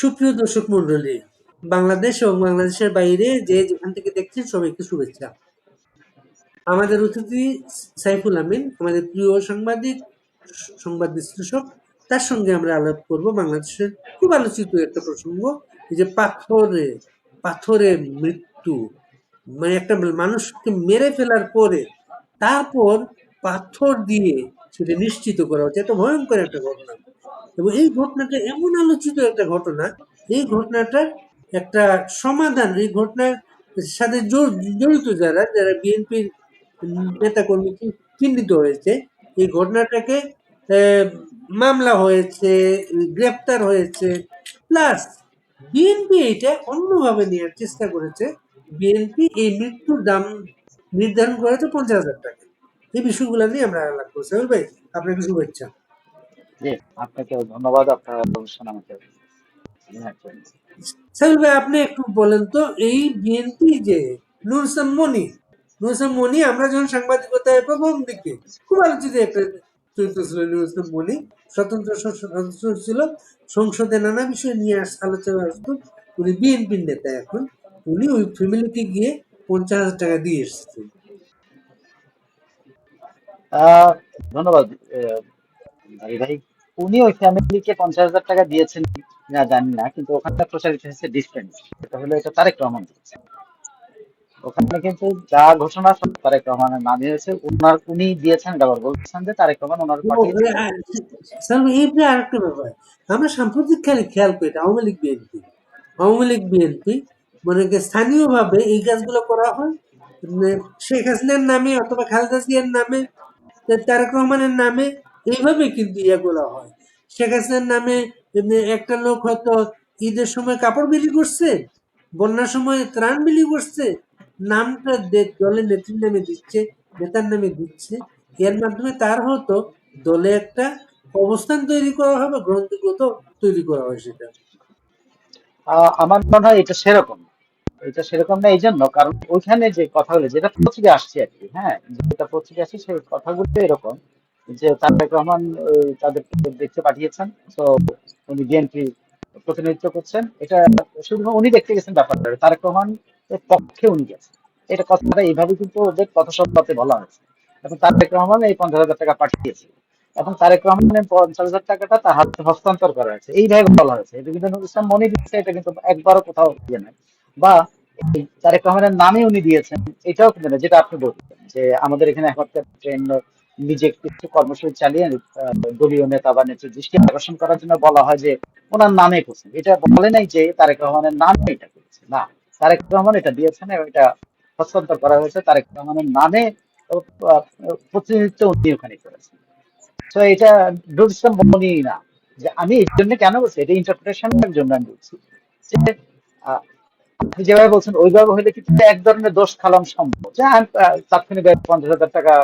সুপ্রিয় দর্শক মন্ডলী বাংলাদেশ এবং বাংলাদেশের বাইরে যে যেখান থেকে দেখছেন সবাইকে শুভেচ্ছা। আমাদের অতিথি সাইফুল আমিন, আমাদের প্রিয় সাংবাদিক, সংবাদ বিশ্লেষক, তার সঙ্গে আমরা আলাপ করব বাংলাদেশের খুব আলোচিত একটা প্রসঙ্গ যে পাথরে পাথরে মৃত্যু মানে একটা মানুষকে মেরে ফেলার পরে তারপর পাথর দিয়ে সেটা নিশ্চিত করা হচ্ছে। এটা ভয়ঙ্কর একটা ঘটনা। এবং এই ঘটনাটা এমন আলোচিত একটা ঘটনা, এই ঘটনাটার একটা সমাধান, এই ঘটনার সাথে জড়- জড়িত যারা যারা বিএনপির নেতাকর্মী চিহ্নিত হয়েছে, এই ঘটনাটাকে মামলা হয়েছে, গ্রেপ্তার হয়েছে, প্লাস বিএনপি এটা অন্যভাবে নেওয়ার চেষ্টা করেছে, বিএনপি এই মৃত্যুর দাম নির্ধারণ করেছে পঞ্চাশ হাজার টাকা। এই বিষয়গুলো নিয়ে আমরা আলাপ করছি। ভাই আপনাকে শুভেচ্ছা জি আপনাকে ধন্যবাদ আপনার অবস্থান আমাকে ভাই আপনি একটু বলেন তো এই বিএনপি যে নুর ইসলাম মনি নুর ইসলাম মনি আমরা যখন সাংবাদিকতায় প্রথম দিকে খুব আলোচিত একটা চরিত্র ছিল নুর ইসলাম মনি স্বতন্ত্র সদস্য ছিল সংসদে নানা বিষয় নিয়ে আস আলোচনা আসতো উনি বিএনপির নেতা এখন উনি ওই ফ্যামিলিকে গিয়ে পঞ্চাশ হাজার টাকা দিয়ে এসেছেন ধন্যবাদ ভাই। উনি ওই ফ্যামিলিকে পঞ্চাশ হাজার টাকা দিয়েছেন না জানি না কিন্তু ওখানে প্রচারিত হয়েছে ডিফারেন্ট এটা হলো এটা তারেক রহমান ওখানে কিন্তু যা ঘোষণা তারেক রহমানের নামে হয়েছে উনার উনি দিয়েছেন আবার বলছেন যে তারেক রহমান ওনার পাঠিয়েছে স্যার এইটা আরেকটা ব্যাপার। আমরা সাম্প্রতিক খালি খেয়াল করি এটা আওয়ামী লীগ বিএনপি। আওয়ামী লীগ বিএনপি মানে কি স্থানীয়ভাবে এই কাজগুলো করা হয়? মানে শেখ হাসিনার নামে অথবা খালেদা জিয়ার নামে তারেক রহমানের নামে এইভাবে কিন্তু ইয়েগুলো হয়। শেখ হাসিনার নামে একটা লোক হয়তো ঈদের সময় কাপড় বিলি করছে, বন্যার সময় ত্রাণ বিলি করছে, নামটা দলের নেত্রীর নামে দিচ্ছে, নেতার নামে দিচ্ছে। এর মাধ্যমে তার হতো দলে একটা অবস্থান তৈরি করা হবে, গ্রন্থগত তৈরি করা হয় সেটা। আমার মনে হয় এটা সেরকম। এটা সেরকম না এই জন্য কারণ ওইখানে যে কথাগুলো, যেটা পত্রিকা আসছে আর কি হ্যাঁ যেটা পত্রিকা আসছে, সেই কথাগুলো এরকম। যে তারেক রহমান ওই তাদেরকে দেখতে পাঠিয়েছেন। তো উনি বিএনপি প্রতিনিধিত্ব করছেন। এটা শুধু উনি দেখতে গেছেন ব্যাপারটা তারেক রহমান এর পক্ষে উনি গেছেন। এটা কথাটা এইভাবে কিন্তু ওদের কথা সভাতে বলা হয়েছে। এবং তারেক রহমান এই পঞ্চাশ হাজার টাকা পাঠিয়েছে। এবং তারেক রহমানের পঞ্চাশ হাজার টাকাটা তার হাতে হস্তান্তর করা হয়েছে। এইভাবে বলা হয়েছে। এটা কিন্তু নুরুল ইসলাম মনে দিচ্ছে, এটা কিন্তু একবারও কোথাও ইয়ে নাই। বা তারেক রহমানের নামে উনি দিয়েছেন, এটাও কিন্তু যেটা আপনি বলছেন যে আমাদের এখানে একমাত্র ট্রেন্ড নিজে কিছু কর্মসূচি চালিয়ে দলীয় নেতা বা নেত্রীর দৃষ্টি আকর্ষণ করার জন্য বলা হয় যে ওনার নামে করছেন এটা বলে নাই যে তারেক রহমানের নামে এটা করেছে। না, তারেক রহমান এটা দিয়েছেন এবং এটা হস্তান্তর করা হয়েছে। তারেক রহমানের নামে প্রতিনিধিত্ব উনি ওখানে করেছেন। তো এটা না। যে আমি এই জন্য কেন বলছি? এটা ইন্টারপ্রিটেশনের জন্য আমি বলছি আপনি যেভাবে বলছেন, ওইভাবে হলে কিন্তু এক ধরনের দোষ খালাম সম্ভব। যে তাৎক্ষণিক পঞ্চাশ হাজার টাকা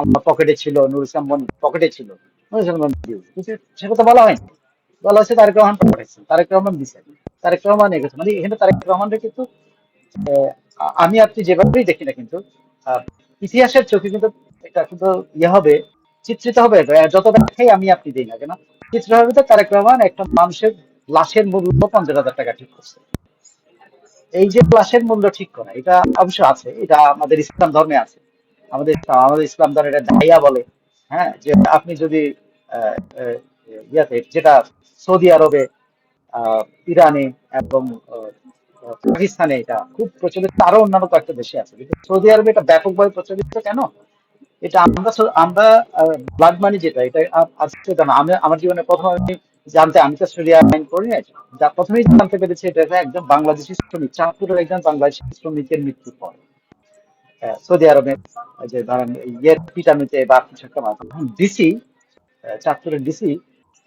আমার পকেটে ছিল, নুর ইসলাম মনি পকেটে ছিল। নুর ইসলাম মনি কিন্তু সে কথা বলা হয়নি। বলা হচ্ছে তারেক রহমান পাঠাইছেন তারেক রহমান দিচ্ছেন তারেক রহমান এগেছে মানে এখানে তারেক রহমানটা কিন্তু আমি আপনি যেভাবেই দেখি না কিন্তু ইতিহাসের চোখে কিন্তু এটা কিন্তু ইয়ে হবে, চিত্রিত হবে। যত ব্যাখ্যাই আমি আপনি দিই না কেন চিত্র হবে তো তারেক রহমান একটা মানুষের লাশের মূল্য পঞ্চাশ হাজার টাকা ঠিক করছে। এই যে লাশের মূল্য ঠিক করা, এটা অবশ্য আছে। এটা আমাদের ইসলাম ধর্মে আছে। আমাদের আমাদের ইসলাম ধর্মে এটা দাইয়া বলে হ্যাঁ? যে আপনি যদি ইয়াতে যেটা সৌদি আরবে ইরানে এবং পাকিস্তানে এটা খুব প্রচলিত আরও অন্যান্য কয়েকটা দেশে আছে। কিন্তু সৌদি আরবে এটা ব্যাপকভাবে প্রচলিত কেন? এটা আমরা আমরা ব্লাড মানি যেটা, এটা আজকে জানা। আমি, আমার জীবনে প্রথম আমি জানতে, আমি তো স্টুডিও আইন করি না যা প্রথমেই জানতে পেরেছি, এটা একজন বাংলাদেশি শ্রমিক, চাঁদপুরের একজন বাংলাদেশি শ্রমিকের মৃত্যুর পর। সৌদি আরবে যে ধরেন ইয়ের পিটামিতে বা কিছু একটা ডিসি চাঁদপুরের ডিসি,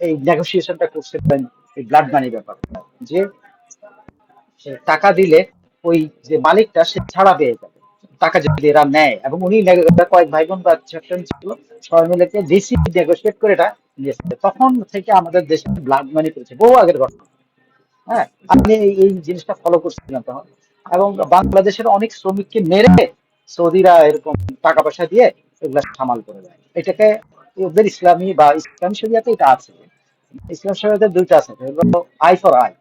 এই নেগোসিয়েশনটা করছিলেন এই ব্লাড মানি ব্যাপারটা যে টাকা দিলে ওই যে মালিকটা সে ছাড়া পেয়ে যাবে। টাকা যদি এরা নেয়, এবং উনি কয়েক ভাই বোন বা ছিল, সবাই মিলে ডিসি নেগোসিয়েট করে এটা নিয়েছে তখন থেকে আমাদের দেশে ব্লাড মানি করেছে, বহু আগের ঘটনা। হ্যাঁ আপনি এই জিনিসটা ফলো করছিলেন তখন। এবং বাংলাদেশের অনেক শ্রমিককে মেরে সৌদিরা এরকম টাকা পয়সা দিয়ে এগুলা সামাল করে দেয়। এটাকে ওদের ইসলামী বা ইসলামী শরিয়াতে এটা আছে। ইসলাম শরিয়াতে দুইটা আছে আই ফর আই।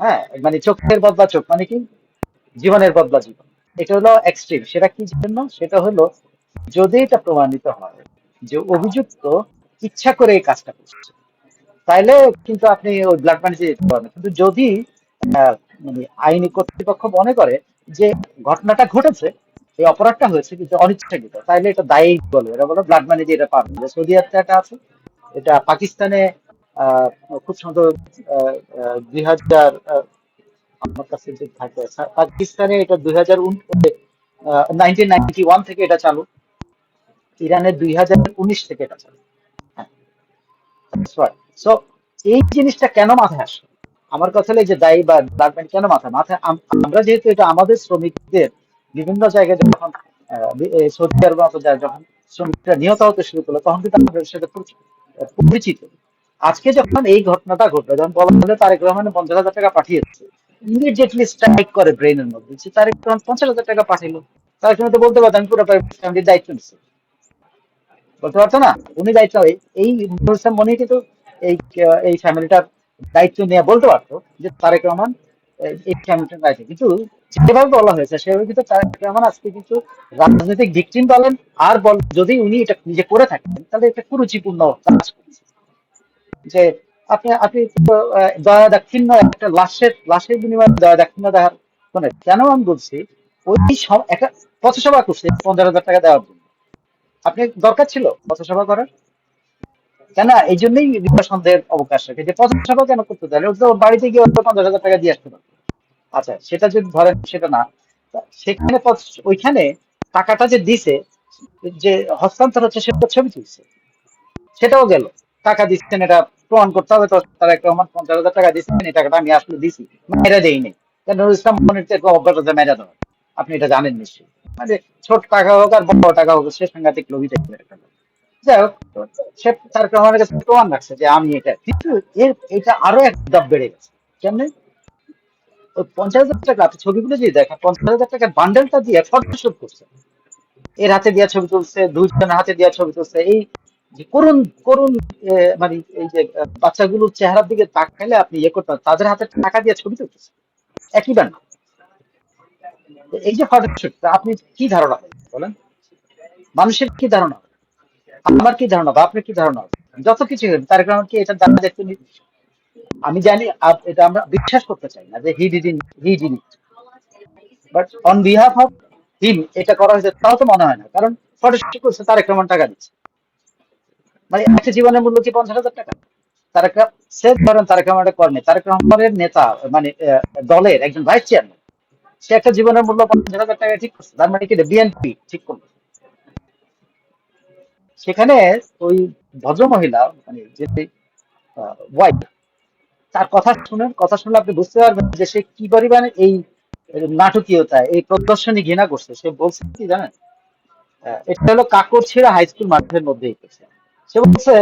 হ্যাঁ মানে চোখের বদলা চোখ মানে কি? জীবনের বদলা জীবন। এটা হলো এক্সট্রিম সেটা কি জন্য? সেটা হলো যদি এটা প্রমাণিত হয় যে অভিযুক্ত ইচ্ছা করে এই কাজটা করছে, তাইলে কিন্তু আপনি ওই ব্লাড পানি দিতে পারবেন। কিন্তু যদি মানে আইনি কর্তৃপক্ষ মনে করে যে ঘটনাটা ঘটেছে এই অপরাধটা হয়েছে কিন্তু অনিচ্ছাকৃত, তাইলে এটা দায়ী বলে এরা বলে ব্লাড মানি দিয়ে এটা পারবে যে সৌদি আরবে একটা আছে, এটা পাকিস্তানে খুব সুন্দর দুই হাজার আমার কাছে যে থাকে, পাকিস্তানে এটা দুই হাজার নাইনটিন নাইনটি ওয়ান থেকে এটা চালু, ইরানে দুই হাজার উনিশ থেকে এটা চালু। হ্যাঁ সো এই জিনিসটা কেন মাথায় আসে? আমার কথা হলো যে দায়ী বা ব্লাডম্যান কেন মাথায়? মাথায় আমরা যেহেতু এটা আমাদের শ্রমিকদের বিভিন্ন জায়গায় যখন সৌদি আরব মতো যখন শ্রমিকরা নিহত হতে শুরু করল, তখন কিন্তু আমাদের সাথে পরিচিত। আজকে যখন এই ঘটনাটা ঘটলো যখন বলা হলো তারেক রহমান পঞ্চাশ হাজার টাকা পাঠিয়েছে ইমিডিয়েটলি স্ট্রাইক করে ব্রেনের মধ্যে। যে তারেক রহমান পঞ্চাশ হাজার টাকা পাঠাইলো তারেক রহমান তো বলতে পারতো আমি পুরো ফ্যামিলির দায়িত্ব নিচ্ছি বলতে পারতো না? উনি দায়িত্ব, এই ইসলাম কিন্তু এই এই ফ্যামিলিটার দায়িত্ব নিয়ে বলতে পারতো যে তারেক রহমান দায়িত্ব কিন্তু যেভাবে বলা হয়েছে, সেভাবে কিন্তু আজকে কিন্তু রাজনৈতিক ভিকটিম বলেন, আর বল যদি উনি এটা নিজে করে থাকেন, তাহলে এটা কুরুচিপূর্ণ কাজ করছে। যে আপনি আপনি দয়া দাক্ষিণ্য একটা লাশের লাশের বিনিময়ে দয়া দাক্ষিণ্য দেখার মানে কেন আমি বলছি, ওই একটা পথসভা করছে, পনেরো হাজার টাকা দেওয়ার জন্য। আপনি দরকার ছিল পথসভা করার? কেন? এই জন্যই সন্দেহের অবকাশ রাখে। যে পথসভা কেন করতে ওর তো বাড়িতে গিয়ে পঞ্চাশ হাজার টাকা দিয়ে আসতে পারতো আচ্ছা সেটা যদি ধরেন, সেটা না। সেখানে ওইখানে টাকাটা যে দিছে, যে হস্তান্তর হচ্ছে সেটা ছবি তুলছে। সেটাও গেল। টাকা দিচ্ছেন, এটা প্রমাণ করতে হবে তো, তারা একটা আমার পঞ্চাশ হাজার টাকা দিচ্ছেন, এই টাকাটা আমি আসলে দিছি। দেইনি কেন নুরুল ইসলাম মনির থেকে অজ্ঞাত যে মেরে দেওয়া আপনি এটা জানেন নিশ্চয়ই। মানে ছোট টাকা হোক আর বড় টাকা হোক, সে সাংঘাতিক লোভী টাইপের একটা। সে তার রহমানের কাছে প্রমাণ রাখছে যে আমি এটা। কিন্তু এর, এটা আরও এক ধাপ বেড়ে গেছে। কেমনে? ওই পঞ্চাশ হাজার টাকা, আপনি ছবিগুলো যদি দেখেন, পঞ্চাশ হাজার টাকার বান্ডেলটা দিয়ে ফটোশুট করছে। এর হাতে দিয়া ছবি তুলছে, দুইজনের হাতে দিয়া ছবি তুলছে। এই যে করুণ করুণ মানে এই যে বাচ্চাগুলোর চেহারার দিকে তাক তাকাইলে আপনি ইয়ে করতে তাদের হাতে টাকা দিয়ে ছবি তুলতেছে। একই ব্যান্ড এই যে ফটোশুট আপনি কি ধারণা বলেন। মানুষের কি ধারণা? আমার কি ধারণা বা আপনার কি ধারণা? যত কিছু তার কারণ কি এটা দ্বারা দেখতে আমি জানি এটা আমরা বিশ্বাস করতে চাই না যে he did he but on behalf of him এটা করা হয়েছে, তাও তো মনে হয় না। কারণ ফটোশুট করছে, তার টাকা দিচ্ছে। মানে একটা জীবনের মূল্য কি পঞ্চাশ হাজার টাকা? তারেক সে ধরেন তারেক রহমানের কর্মী তারেক রহমানের নেতা মানে দলের একজন ভাইস চেয়ারম্যান সে একটা জীবনের মূল্য পঞ্চাশ হাজার টাকা ঠিক করছে। তার মানে কি বিএনপি ঠিক করল। সেখানে ওই ভদ্র মহিলা মানে যে ওয়াইফ তার কথা শুনেন, কথা শুনলে আপনি বুঝতে পারবেন যে সে কি পরিমাণে এই নাটকীয়তা এই প্রদর্শনী ঘৃণা করছে। সে বলছে কি জানেন? এটা হলো কাকরছিড়া হাই স্কুল মাঠের মধ্যেই করছে সে বলছে,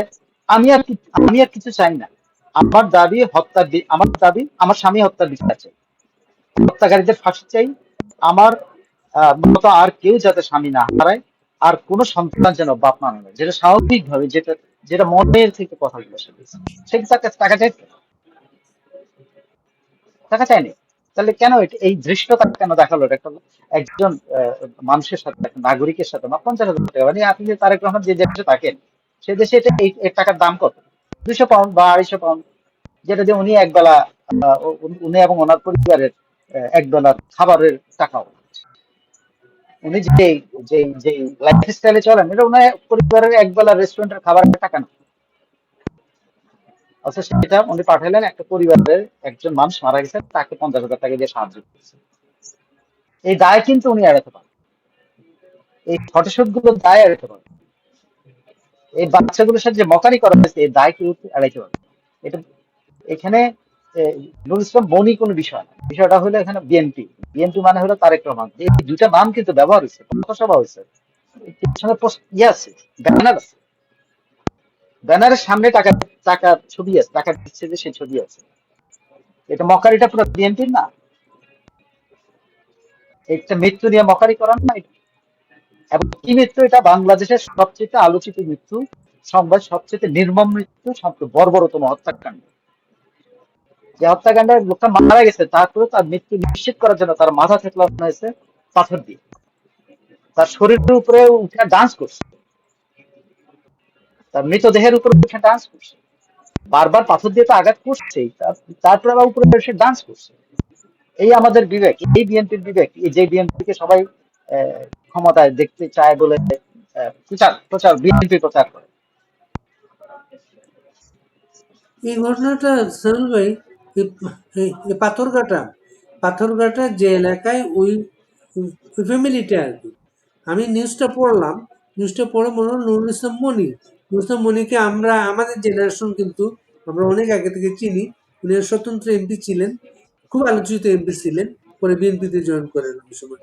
আমি আর আমি আর কিছু চাই না। আমার দাবি হত্যার আমার দাবি, আমার স্বামী হত্যার বিচার চাই। হত্যাকারীদের ফাঁসি চাই। আমার মতো আর কেউ যাতে স্বামী না হারায় আর কোন সন্তান যেন বাপ মা না যেটা স্বাভাবিক ভাবে যেটা যেটা মনের থেকে কথাগুলো সে বলছে। সে কি টাকা চাই টাকা চায়নি? তাহলে কেন এই দৃশ্যটা কেন দেখাল? এটা একজন মানুষের সাথে একটা নাগরিকের সাথে না পঞ্চাশ হাজার টাকা। মানে আপনি যে তারেক রহমান যে দেশে থাকেন সে দেশে এটা এই টাকার দাম কত? দুশো পাউন্ড বা আড়াইশো পাউন্ড যেটা দিয়ে উনি একবেলা উনি এবং ওনার পরিবারের আহ, একবেলার খাবারের টাকাও। উনি যে যে যে লাইফ স্টাইলে চলেন, এটা পরিবারের একবেলা রেস্টুরেন্টের খাবারের টাকা না অথচ সেটা উনি একটা পরিবারের একজন মানুষ মারা গেছে, তাকে পঞ্চাশ হাজার টাকা দিয়ে সাহায্য করছে। এই দায় কিন্তু উনি এড়াতে পারেন। এই ফটোশুটগুলো দায় এড়াতে পারেন। এই বাচ্চাগুলোর সাথে যে মকারি করা হয়েছে, এই দায় কেউ এড়াইতে পারবে এটা এখানে এ, নুরুল ইসলাম বনি কোনো বিষয় না। বিষয়টা হলো এখানে বিএনপি বিএনপি মানে হলো তারেক রহমান। এই দুইটা নাম কিন্তু ব্যবহার হয়েছে পথসভা হয়েছে। ইয়ে আছে ব্যানার আছে। ব্যানারের সামনে টাকা টাকা ছবি আছে টাকা দিচ্ছে যে ছবি আছে। এটা মকারিটা পুরো বিএনপির না? একটা মৃত্যু নিয়ে মকারি করার না। এবং কি মৃত্যু? এটা বাংলাদেশের সবচেয়ে আলোচিত মৃত্যু সংবাদ সবচেয়ে নির্মম মৃত্যু সবচেয়ে বর্বরতম হত্যাকাণ্ড। যে হত্যাকাণ্ডে লোকটা মারা গেছে তারপরে তার মৃত্যু নিশ্চিত করার জন্য তার মাথা থেতলানো হয়েছে পাথর দিয়ে। তার শরীরের উপরে উঠে ডান্স করছে। তার মৃতদেহের উপরে উঠে ডান্স করছে। বারবার পাথর দিয়ে তো আঘাত করছেই তারপরে আবার উপরে এসে ডান্স করছে। এই আমাদের বিবেক, এই বিএনপির বিবেক, এই যে বিএনপিকে সবাই ক্ষমতায় দেখতে চায় বলে প্রচার প্রচার বিএনপি প্রচার করে। এই ঘটনাটা সারুল ভাই পাথরঘাটা পাথরঘাটা যে এলাকায় ওই ফ্যামিলিটা আর কি। আমি নিউজটা পড়লাম নিউজটা পড়ে মনে হলো নুরুল ইসলাম মনি। নুরুল ইসলাম মনিকে আমরা, আমাদের জেনারেশন কিন্তু আমরা অনেক আগে থেকে চিনি। উনি স্বতন্ত্র এমপি ছিলেন, খুব আলোচিত এমপি ছিলেন, পরে বিএনপিতে জয়েন করেন ওই সময়।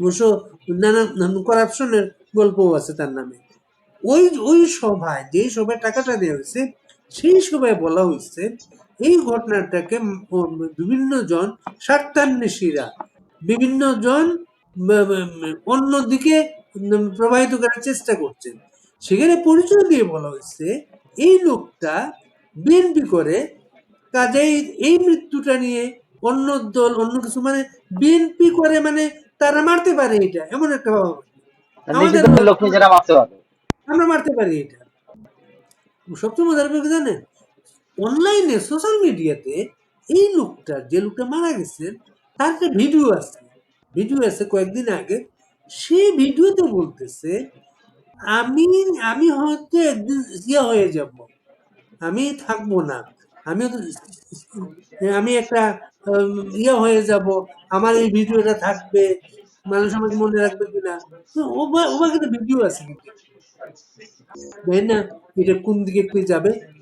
অবশ্য নানা করাপশনের গল্পও আছে তার নামে। ওই ওই সভায়, যেই সভায় টাকাটা দেওয়া হয়েছে, সেই সভায় বলা হয়েছে এই ঘটনাটাকে বিভিন্ন জন স্বার্থান্বেষীরা বিভিন্ন জন অন্যদিকে প্রবাহিত করার চেষ্টা করছেন। সেখানে পরিচয় দিয়ে বলা হয়েছে এই লোকটা বিএনপি করে কাজেই এই মৃত্যুটা নিয়ে অন্য দল অন্য কিছু মানে বিএনপি করে মানে তারা মারতে পারে এটা এমন একটা আমাদের লোক নিজেরা মারতে পারবে আমরা মারতে পারি এটা। সবচেয়ে মজার জানেন? অনলাইনে সোশ্যাল মিডিয়াতে এই লোকটা, যে লোকটা মারা গেছে, তার একটা ভিডিও আছে। ভিডিও আছে কয়েকদিন আগে। সেই ভিডিওতে বলতেছে, আমি আমি হয়তো একদিন ইয়ে হয়ে যাব। আমি থাকব না। আমি আমি একটা ইয়ে হয়ে যাব। আমার এই ভিডিওটা থাকবে। মানুষ আমাকে মনে রাখবে কিনা? তো ও বা- ও কিন্তু ভিডিও আছে জানি না? এটা কোন দিকে কি যাবে?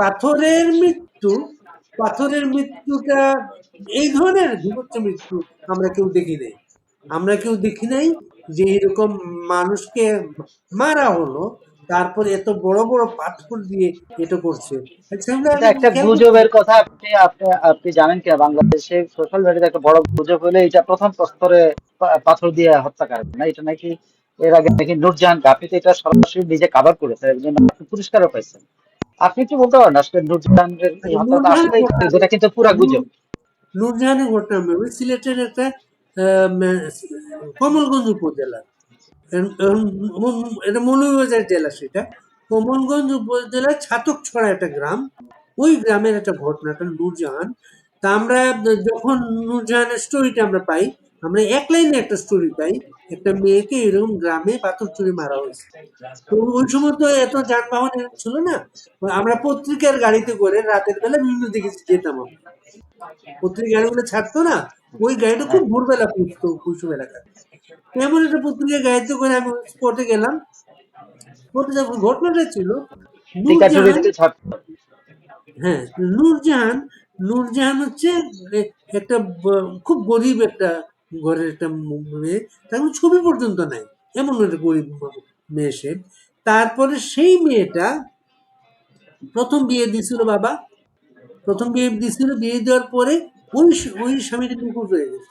পাথরের মৃত্যু পাথরের মৃত্যুটা এই ধরনের বিভৎস মৃত্যু আমরা কেউ দেখি নাই। আমরা কেউ দেখি নাই যে এরকম মানুষকে মারা হলো তারপরে এত বড় বড় পাথর দিয়ে এটা করছে। আচ্ছা, একটা গুজবের কথা আপনি আপনি আপনি জানেন কিনা বাংলাদেশে সোশ্যাল মিডিয়াতে একটা বড় গুজব হলে এটা প্রথম প্রস্তরে পাথর দিয়ে হত্যাকাণ্ড না? এটা নাকি এর আগে নাকি নূরজাহান আপনি তো এটা সরাসরি নিজে কাভার করেছে এর জন্য পুরস্কারও পাইছেন। আপনি কি বলতে পারেন আসলে নূরজাহানের আসলে যেটা কিন্তু পুরা গুজব? নূরজাহানের ঘটনা আমি সিলেটের একটা কমলগঞ্জ উপজেলা। এটা মৌলভীবাজার জেলা সেটা। কমলগঞ্জ উপজেলার ছাতক ছড়া একটা গ্রাম। ওই গ্রামের একটা ঘটনা একটা নূরজাহান তা আমরা যখন নুরজাহানের স্টোরিটা আমরা পাই আমরা এক লাইনে একটা স্টোরি পাই একটা মেয়েকে এরকম গ্রামে পাথর চুরি মারা হয়েছে। তো ওই সময় তো এত যানবাহন ছিল না আমরা পত্রিকার গাড়িতে করে রাতের বেলা বিভিন্ন দিকে যেতাম আমরা। পত্রিকা গাড়িগুলো ছাড়তো না ওই গাড়িটা খুব ভোরবেলা পৌঁছতো কুসুম এলাকায়। এমন একটা পত্রিকা গাড়িতে করে আমি স্পটে গেলাম। স্পটে যখন ঘটনাটা ছিল হ্যাঁ নূরজাহান নূরজাহান হচ্ছে একটা খুব গরিব একটা ঘরের একটা মেয়ে, তার কোনো ছবি পর্যন্ত নাই। এমন একটা গরিব মেয়ে সে। তারপরে সেই মেয়েটা প্রথম বিয়ে দিছিল বাবা। প্রথম বিয়ে দিছিল বিয়ে দেওয়ার পরে ওই ওই স্বামীটা নিখোঁজ হয়ে গেছে।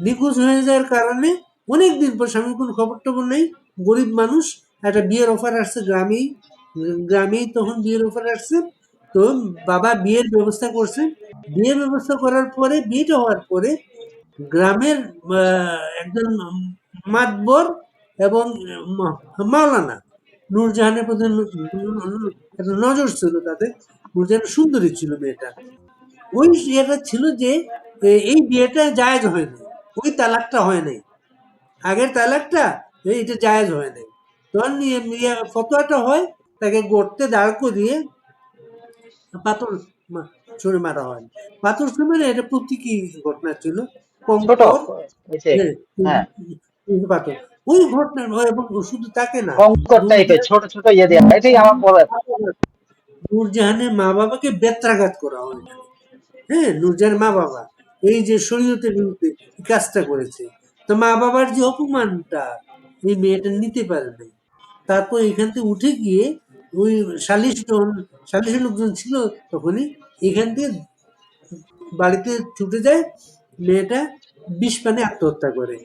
নিখোঁজ হয়ে যাওয়ার কারণে অনেক দিন পর স্বামীর কোনো খবর টবর নেই। গরিব মানুষ, একটা বিয়ের অফার আসছে গ্রামেই। গ্রামেই তখন বিয়ের অফার আসছে। তো বাবা বিয়ের ব্যবস্থা করছে। বিয়ের ব্যবস্থা করার পরে, বিয়েটা হওয়ার পরে গ্রামের একজন মাতবর এবং মাওলানা নূরজাহানের প্রতি নজর ছিল তাদের নূরজাহান সুন্দরী ছিল মেয়েটা। ওই ইয়েটা ছিল যে এই বিয়েটা জায়েজ হয় নাই, ওই তালাকটা হয় নাই। আগের তালাকটা এটা জায়েজ হয় নাই। তখন ফতোয়াটা হয়, তাকে গড়তে দাঁড় করিয়ে পাথর ছুঁড়ে মারা হয়। পাথর ছুঁড়ে এটা প্রতীকী ঘটনা ছিল। ছোট হ্যাঁ, উম, পাথর ওই ঘটনা এবং শুধু তাকে না। কঙ্কর টাইপের ছোট ছোট ইয়ে দিয়ে। এটাই আমার বড় নূরজাহানের মা বাবাকে বেত্রাঘাত করা হয়। হ্যাঁ নূরজাহানের মা বাবা। এই যে শরীয়তের বিরুদ্ধে কাজটা করেছে। তো মা বাবার যে অপমানটা এই মেয়েটা নিতে পারে নাই তারপর এখান থেকে উঠে গিয়ে ওই সালিশ জন সালিশের লোকজন ছিল তখনই এখান থেকে বাড়িতে ছুটে যায়। মেয়েটা বিষ পানে আত্মহত্যা করে।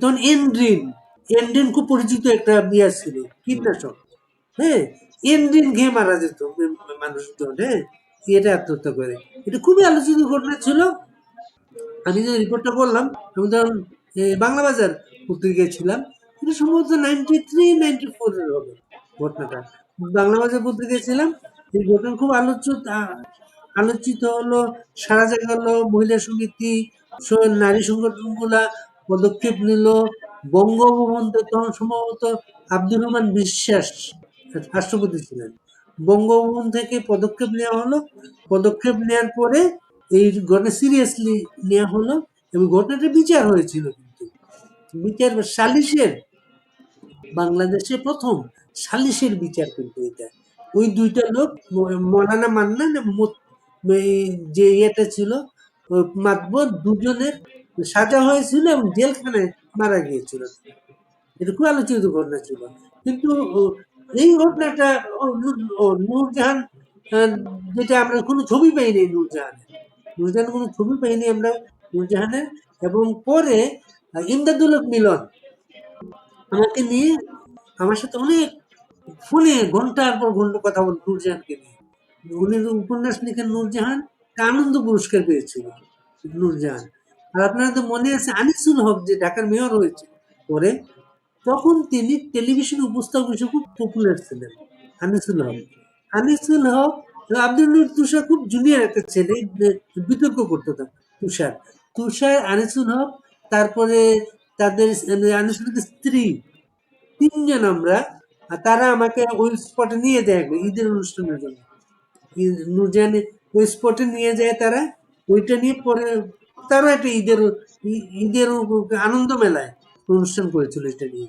তখন এনড্রিন এনড্রিন খুব পরিচিত একটা বিয়া ছিল, কীটনাশক। হ্যাঁ এনড্রিন খেয়ে মারা যেত মানুষজন হ্যাঁ এটা আত্মহত্যা করে। এটা খুবই আলোচিত ঘটনা ছিল। আমি যে রিপোর্টটা করলাম আমি ধরুন বাংলা বাজার পত্রিকায় ছিলাম, এটা সম্ভবত নাইনটি থ্রি নাইনটি ফোরের হবে ঘটনাটা। বাংলা বাজার পত্রিকায় ছিলাম, এই ঘটনা খুব আলোচিত আ- আলোচিত হলো, সারা জায়গা হলো মহিলা সমিতি নারী সংগঠনগুলা পদক্ষেপ নিল। বঙ্গভবন তখন সম্ভবত আব্দুর রহমান বিশ্বাস রাষ্ট্রপতি ছিলেন। বঙ্গভবন থেকে পদক্ষেপ নেওয়া হলো। পদক্ষেপ নেওয়ার পরে এই ঘটনা সিরিয়াসলি নেওয়া হলো এবং ঘটনাটা বিচার হয়েছিল কিন্তু। বিচার সালিশের, বাংলাদেশে প্রথম সালিশের বিচার কিন্তু এটা। ওই দুইটা লোক মৌলানা মান্নান যে ইয়েটা ছিল ওই দুজনের সাজা হয়েছিল এবং জেলখানায় মারা গিয়েছিল। খুব আলোচিত ঘটনা ছিল। কিন্তু এই ঘটনাটা নূরজাহান যেটা আমরা কোনো ছবি পাইনি নূরজাহানের। নূরজাহান কোনো ছবি পাইনি আমরা নূরজাহানের এবং পরে আহ, ইমদাদুল মিলন আমাকে নিয়ে আমার সাথে অনেক ফোনে ঘণ্টার পর ঘণ্টা কথা বল নূরজাহানকে নিয়ে। উনি উপন্যাস লিখেন নূরজাহান আনন্দ পুরস্কার পেয়েছিল নূরজাহান। আর আপনারা তো মনে আছে আনিসুল হক যে ঢাকার মেয়র হয়েছে, পরে তখন তিনি টেলিভিশন উপস্থাপক হিসেবে খুব পপুলার ছিলেন, আনিসুল হক। আনিসুল হক আব্দুল নূর তুষার খুব জুনিয়র একটা ছেলে বিতর্ক করতো তার, তুষার। তুষার, আনিসুল হক, তারপরে তাদের আনিসুল হকের স্ত্রী, তিনজন আমরা তারা আমাকে ওই স্পটে নিয়ে যায় ঈদের অনুষ্ঠানের জন্য। নুরজাহানে ওই স্পটে নিয়ে যায় তারা, ওইটা নিয়ে পরে তারও একটা ঈদের ঈদের আনন্দ মেলায় অনুষ্ঠান করেছিল এটা নিয়ে।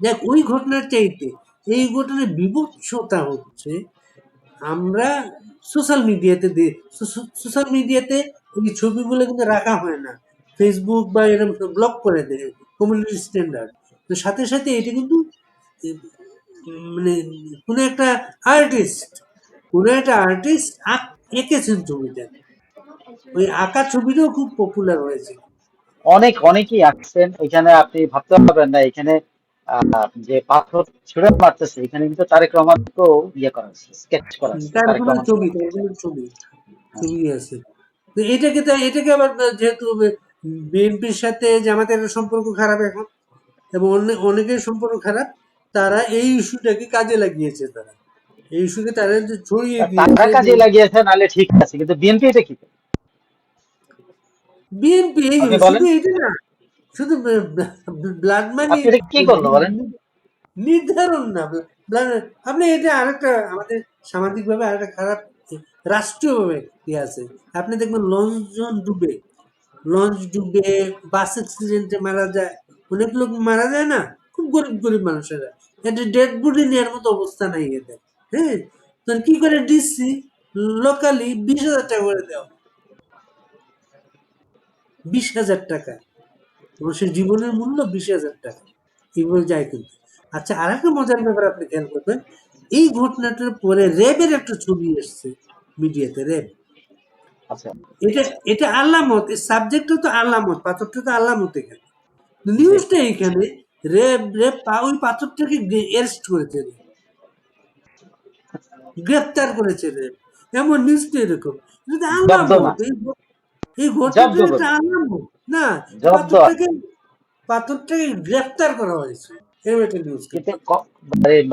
দেখ, ওই ঘটনার চাইতে এই ঘটনার বিভৎসতা হচ্ছে আমরা সোশ্যাল মিডিয়াতে সোশ্যাল মিডিয়াতে এই ছবিগুলো কিন্তু রাখা হয় না। ফেসবুক বা এরকম ব্লক করে দেয় কমিউনিটি স্ট্যান্ডার্ড তো সাথে সাথে এটা কিন্তু মানে কোনো একটা আর্টিস্ট কোনো একটা আর্টিস্ট আঁক এঁকেছেন ছবিটা। ওই আঁকা ছবিটাও খুব পপুলার হয়েছে। অনেক অনেকেই আসছেন এখানে আপনি ভাবতে পারবেন না এখানে যে পাথর ছুড়ে মারতেছে এখানে কিন্তু তারেক রহমানকেও ইয়ে করা হয়েছে স্কেচ করা ছবি ছবি ছবি আছে। তো এটাকে তো এটাকে আবার যেহেতু বিএনপির সাথে জামাতের সম্পর্ক খারাপ এখন এবং অনেকের সম্পর্ক খারাপ তারা এই ইস্যুটাকে কাজে লাগিয়েছে তারা। এই ইস্যুকে যে ছড়িয়ে কাজে লাগিয়েছে নাহলে ঠিক আছে কিন্তু বিএনপি এটা কি? বিএনপি শুধু এটা না শুধু ব্লাড মানি কি করল বলেন? নির্ধারণ না আপনি এটা আরেকটা আমাদের আরেকটা খারাপ রাষ্ট্রীয় ভাবে ইয়ে আছে। আপনি দেখবেন লঞ্চ যখন ডুবে লঞ্চ ডুবে বাস অ্যাক্সিডেন্টে মারা যায়। অনেক লোক মারা যায় না খুব গরিব গরিব মানুষেরা। এটা ডেড বডি নেওয়ার মতো অবস্থা নাই এদের। হ্যাঁ কি করে দিচ্ছি? লোকালি বিশ হাজার টাকা করে দেওয়া বিশ হাজার টাকা। মানুষের জীবনের মূল্য বিশ হাজার টাকা। এইভাবে যায় কিন্তু। আচ্ছা আর একটা মজার ব্যাপার আপনি খেয়াল করবেন এই ঘটনাটার পরে র্যাবের একটা ছবি এসছে মিডিয়াতে র্যাব। আচ্ছা। এটা এটা আল্লামত এই সাবজেক্টটা তো আল্লামত পাথরটা তো আল্লামত এখানে। নিউজটা এখানে র্যাব র্যাব ওই পাথরটাকে অ্যারেস্ট করেছে। র্যাব। গ্রেপ্তার করেছে র্যাব এমন নিউজটা এরকম। এই ঘটনাটা। না পাথরটাকে পাথরটাকে গ্রেপ্তার করা হয়েছে। এরকম একটা নিউজ কিন্তু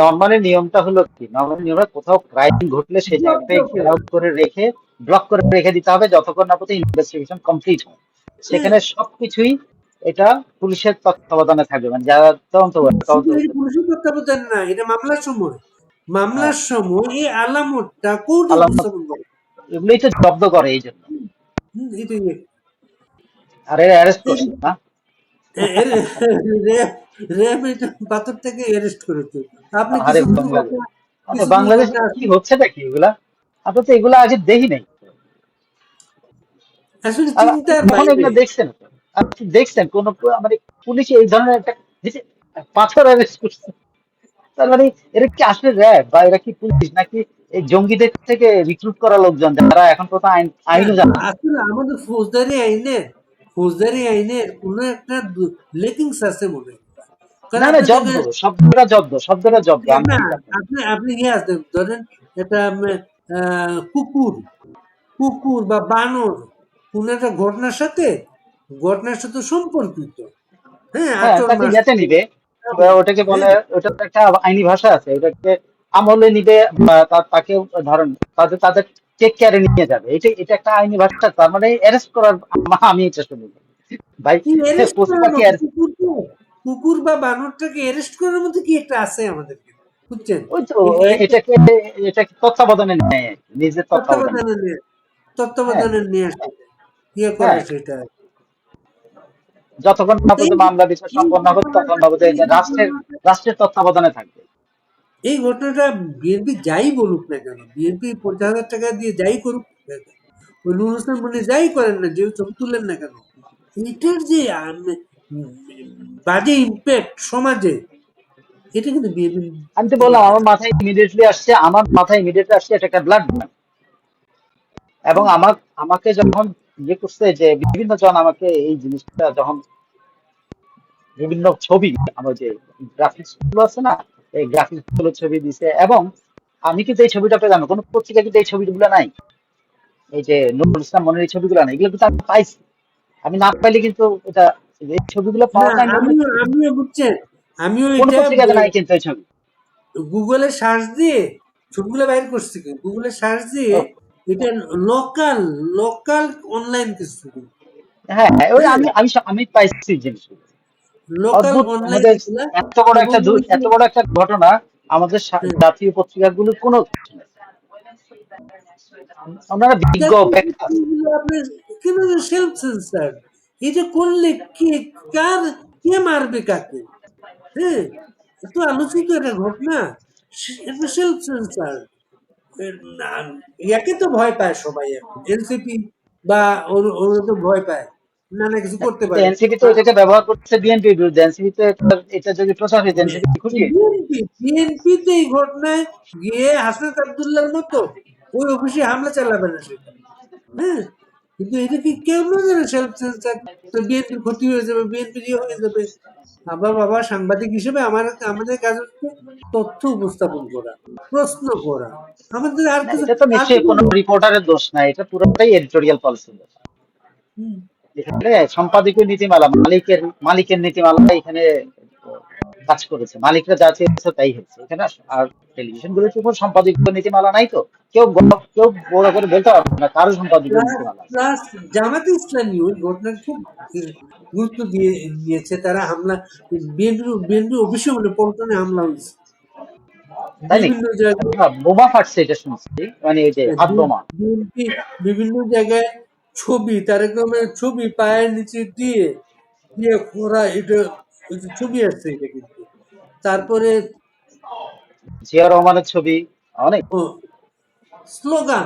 নর্মালি নিয়মটা হলো কি? নর্মালি নিয়মটা কোথাও ক্রাইম ঘটলে সেই জায়গাটায় ঘেরাও করে রেখে ব্লক করে রেখে দিতে হবে যতক্ষণ না পর্যন্ত ইনভেস্টিগেশন কমপ্লিট হয়। সেখানে সবকিছুই এটা পুলিশের তত্ত্বাবধানে থাকবে। মানে যারা তদন্ত তদন্ত পুলিশের তত্ত্বাবধানে না এটা মামলার সময়। মামলার সময় এই আলামতটা কোর্ট হ্যাঁ। উপস্থাপন করে তো জব্দ করে এই জন্য। এটাই আর এরা অ্যারেস্ট করছে না? র্যাব র্যাব এটা পাথরটাকে অ্যারেস্ট করেছে। আপনি বাংলাদেশ। কথা- আরে কিছুদিন বাংলাদেশে কথা- কি হচ্ছে নাকি এগুলা? তো এগুলা আগে দেখি নাই। আসলে দেখছেন? আপনি দেখছেন? কোন মানে পুলিশ এই ধরনের একটা পাথর অ্যারেস্ট করছে। তার মানে এরা কি আসলে র্যাব বা এরা কি পুলিশ নাকি এই জঙ্গিদের থেকে রিক্রুট করা লোকজন? যারা এখন কোথাও আইন আইনও জানে আসলে আমাদের ফৌজদারি আইনের ফৌজদারি আইনের কোন একটা লেকিংস আছে মনে না না জব্দ শব্দটা জব্দ শব্দটা জব্দ। আপনি আপনি ইয়ে আছে? ধরেন এটা কুকুর। কুকুর বা বানর কোন একটা ঘটনার সাথে ঘটনার সাথে সম্পর্কিত। হ্যাঁ হ্যাঁ নিবে। ওটাকে বলে ওটা একটা আইনি ভাষা আছে ওটাকে আমলে নিবে তাকে ধরেন তাদের তাদের টেক কেয়ারে নিয়ে যাবে। এটা এটা একটা আইনি ভাষা তার মানে অ্যারেস্ট করার আমি এটা শুনি। ভাই কুকুর বা বানরটাকে অ্যারেস্ট করার মধ্যে কি একটা আছে আমাদের বুঝছেন? ওই তো এটাকে এটাকে তত্ত্বাবধানে নেয় নিজের তত্ত্বাবধানে। তত্ত্বাবধানে নিয়ে আসে। ইয়ে করে হ্যাঁ। সেটা। যতক্ষণ না পর্যন্ত মামলা বিচার সম্পন্ন হবে ততক্ষণ না পর্যন্ত রাষ্ট্রের রাষ্ট্রের তত্ত্বাবধানে থাকবে। এই ঘটনাটা বিএনপি যাই বলুক না কেন বিএনপি পঞ্চাশ হাজার টাকা দিয়ে যাই করুক ওই নুর হোসেন মনে যাই করেন না যে ছবি তুলেন না কেন এটার যে বাজে ইম্প্যাক্ট সমাজে এটা কিন্তু বিএনপি আমি তো বললাম আমার মাথায় ইমিডিয়েটলি আসছে আমার মাথায় ইমিডিয়েটলি আসছে এটা একটা ব্লাড এবং আমার আমাকে যখন ইয়ে করছে যে বিভিন্ন জন আমাকে এই জিনিসটা যখন বিভিন্ন ছবি আমার যে গ্রাফিক্সগুলো আছে না এই গ্রাফিক্সগুলো ছবি দিছে এবং আমি কিন্তু এই ছবিটা পেলাম। কোনো পত্রিকা কিন্তু এই ছবিগুলো নাই এই যে নুরুল ইসলাম মনের এই ছবিগুলো নাই এগুলো কিন্তু আমি পাইছি আমি না পাইলে কিন্তু এটা এই ছবিগুলো পাওয়া যায় না আমিও আমিও বুঝছেন আমিও কোনো পত্রিকাতে নাই কিন্তু এই ছবি গুগলে সার্চ দিয়ে ছবিগুলো বাইর করছি গুগলে সার্চ দিয়ে। এটা লোকাল লোকাল অনলাইন কিছু হ্যাঁ ওই আমি আমি আমি পাইছি জিনিসগুলো লোকাল অনলাইন এত বড় একটা এত বড় একটা ঘটনা আমাদের জাতীয় পত্রিকাগুলোর কোনো। ওনারা বিজ্ঞ ব্যাখ্যা সেলফ সেন্সার এটা করলে কে কার কে মারবে কাকে? হ্যাঁ এত আলোচিত একটা ঘটনা। এটা সেলফ সেন্সার ইয়াকে তো ভয় পায় সবাই এনসিপি বা ওর- তো ভয় পায়। নানা কিছু করতে পারে। এনসিপি তো এটাকে ব্যবহার করছে বিএনপি বিরুদ্ধে এনসিপি তো এটা- এটা যদি প্রচার হয়েছে এনসিপি খুশি। বিএনপি বিএনপি তো এই ঘটনায় গিয়ে হাসনাত আবদুল্লাহর মতো ওই অফিসে হামলা চালাবে না সেটা হ্যাঁ কিন্তু এটা কি কেউ না জানে সেলফ সেন্সার তো বিএনপির ক্ষতি হয়ে যাবে বিএনপির ইয়ে হয়ে যাবে। আবার বাবা সাংবাদিক হিসেবে আমার আমাদের কাজ হচ্ছে তথ্য উপস্থাপন করা প্রশ্ন করা আমাদের আর কিছু এটা তো নিশ্চয়ই কোনো রিপোর্টারের দোষ না এটা পুরোটাই এডিটোরিয়াল পলিসি। এখানে সম্পাদকীয় নীতিমালা মালিকের মালিকের নীতিমালা এখানে কাজ করেছে। মালিকরা যা চেয়েছে তাই হচ্ছে এখানে আর টেলিভিশনগুলোর উপর সম্পাদকীয় নীতিমালা নাই তো? কেউ কেউ বড় করে বলতে পারবে না কারও। প্লাস জামাতে ইসলামী ওই ঘটনার খুব গুরুত্ব দিয়ে দিয়েছে। তারা হামলা বিএনপি বিএনপি অফিসে পল্টনে হামলা হয়েছে। বিভিন্ন জায়গায় বোমা ফাটছে এটা শুনছি। মানে এই যে হাত বোমা। বিভিন্ন জায়গায় ছবি তারেক রহমানের ছবি পায়ের নিচে দিয়ে দিয়ে করা এটা ছবি আসছে এটা কিন্তু। তারপরে জিয়া রহমানের ছবি অনেক। স্লোগান।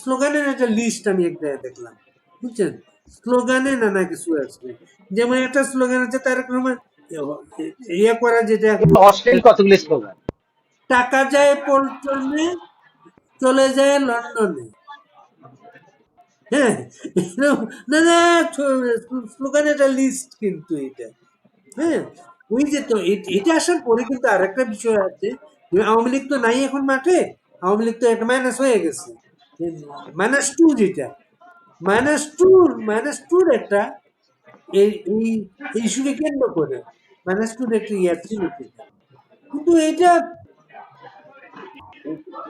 স্লোগানের একটা লিস্ট আমি এক জায়গায় দেখলাম বুঝছেন? স্লোগানে নানা কিছু আছে? যেমন একটা স্লোগান আছে তারেক রহমান ইয়ে করা যেটা অশ্লীল কতগুলি স্লোগান? টাকা যায় পল্টনে চলে যায় লন্ডনে। হ্যাঁ এরকম নানা স্লোগান একটা লিস্ট কিন্তু এটা। হ্যাঁ ওই যে তো এটা আসার পরে কিন্তু আরেকটা বিষয় আছে আওয়ামী লীগ তো নাই এখন মাঠে, আওয়ামী লীগ তো একটা মাইনাস হয়ে গেছে। মাইনাস টু যেটা মাইনাস টু মাইনাস টুর একটা এই ইস্যুকে কেন্দ্র করে মাইনাস টুর একটা ইয়া ছিল কিন্তু এটা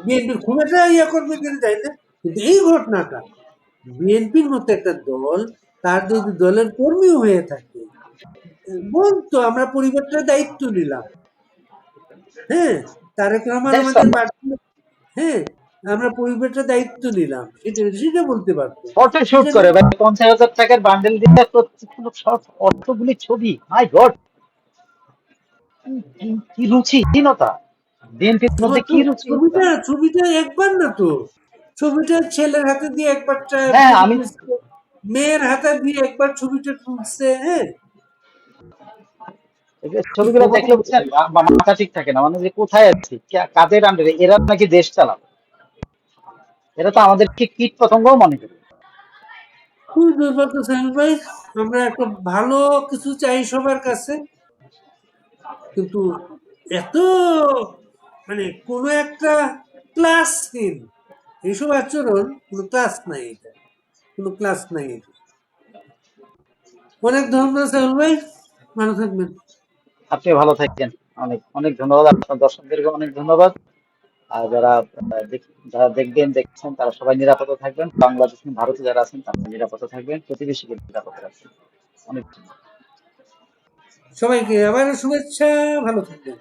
বিএনপির খুব একটা ইয়া করবে কিন্তু তাই না, কিন্তু এই ঘটনাটা বিএনপির মতো একটা দল, তার যদি দলের কর্মী হয়ে থাকে বলতো আমরা পরিবারটার দায়িত্ব নিলাম। হ্যাঁ তারেক রহমান আমাদের হ্যাঁ আমরা পরিবারটার দায়িত্ব নিলাম। সেটা সেটা বলতে পারতো। ফটো শুট করে ভাই পঞ্চাশ হাজার টাকার বান্ডেল দিয়ে সব অর্থগুলি ছবি। মাই গড কি রুচিহীনতা বিএনপির মধ্যে কি রুচি? ছবিটা ছবিটা একবার না তো। ছবিটা ছেলের হাতে দিয়ে একবার টা- হ্যাঁ, আমি- মেয়ের হাতে দিয়ে একবার ছবিটা তুলছে হ্যাঁ। ছবিগুলো দেখলে বুঝছেন মাথা ঠিক থাকে না মানে যে কোথায় আছি কাদের আন্ডারে এরা নাকি দেশ চালাবে? এরা তো আমাদেরকে কীট পতঙ্গও মনে করে। খুবই দুর্ভাগ্য সাহেব ভাই। আমরা একটা ভালো কিছু চাই সবার কাছে। কিন্তু এত মানে কোনো একটা ক্লাসহীন এইসব আচরণ কোনো ক্লাস নাই এটা। কোনো ক্লাস নাই এটা। অনেক ধন্যবাদ সাহুল ভাই। ভালো থাকবেন। আপনি ভালো থাকেন। অনেক অনেক ধন্যবাদ। আপনার দর্শকদেরকে অনেক ধন্যবাদ। আর যারা যারা দেখবেন, দেখছেন, তারা সবাই নিরাপদে থাকবেন। বাংলাদেশ ভারতে যারা আছেন, তারা নিরাপদে থাকবেন। প্রতিবেশীকে নিরাপদে রাখবেন অনেক ধন্যবাদ। সবাইকে আবার শুভেচ্ছা। ভালো থাকবেন।